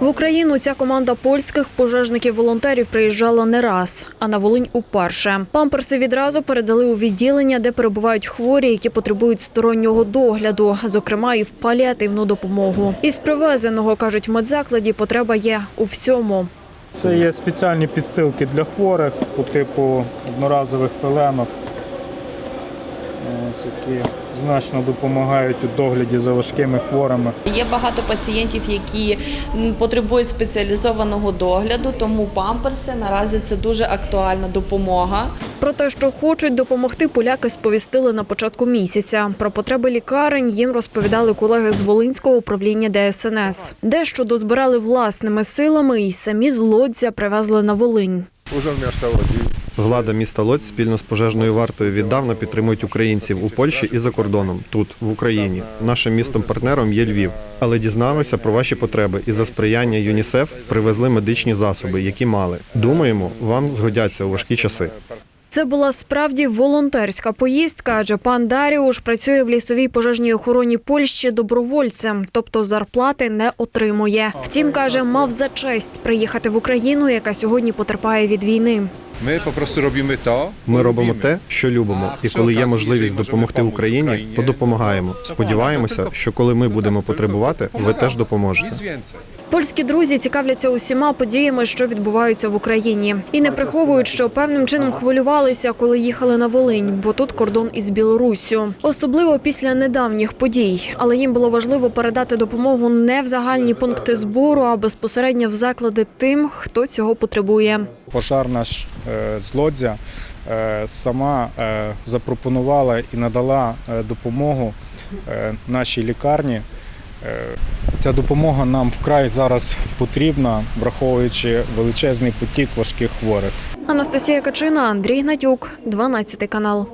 В Україну ця команда польських пожежників-волонтерів приїжджала не раз, а на Волинь уперше. Памперси відразу передали у відділення, де перебувають хворі, які потребують стороннього догляду, зокрема і в паліативну допомогу. Із привезеного кажуть в медзакладі, потреба є у всьому. Це є спеціальні підстилки для хворих по типу одноразових пеленок, які значно допомагають у догляді за важкими хворими. Є багато пацієнтів, які потребують спеціалізованого догляду, тому памперси наразі це дуже актуальна допомога. Про те, що хочуть допомогти, поляки сповістили на початку місяця. Про потреби лікарень їм розповідали колеги з Волинського управління ДСНС. Дещо дозбирали власними силами і самі з Лодзя привезли на Волинь. Урząd miasta Łodzi Влада міста Лодзь спільно з пожежною вартою віддавна підтримують українців у Польщі і за кордоном, тут, в Україні. Нашим містом-партнером є Львів. Але дізналися про ваші потреби і за сприяння ЮНІСЕФ привезли медичні засоби, які мали. Думаємо, вам згодяться у важкі часи. Це була справді волонтерська поїздка, адже пан Даріуш працює в лісовій пожежній охороні Польщі добровольцем, тобто зарплати не отримує. Втім, каже, мав за честь приїхати в Україну, яка сьогодні потерпає від війни. My po prostu robimy to. Ми робимо те, що любимо, і коли є можливість допомогти Україні, то допомагаємо. Сподіваємося, що коли ми будемо потребувати, ви теж допоможете. Польські друзі цікавляться усіма подіями, що відбуваються в Україні, і не приховують, що певним чином хвилювалися, коли їхали на Волинь, бо тут кордон із Білоруссю. Особливо після недавніх подій. Але їм було важливо передати допомогу не в загальні пункти збору, а безпосередньо в заклади тим, хто цього потребує. Пожарна ж е, з Лодзя е, сама е, запропонувала і надала е, допомогу е, нашій лікарні. Е, Ця допомога нам вкрай зараз потрібна, враховуючи величезний потік важких хворих. Анастасія Качина, Андрій Гнатюк, 12 канал.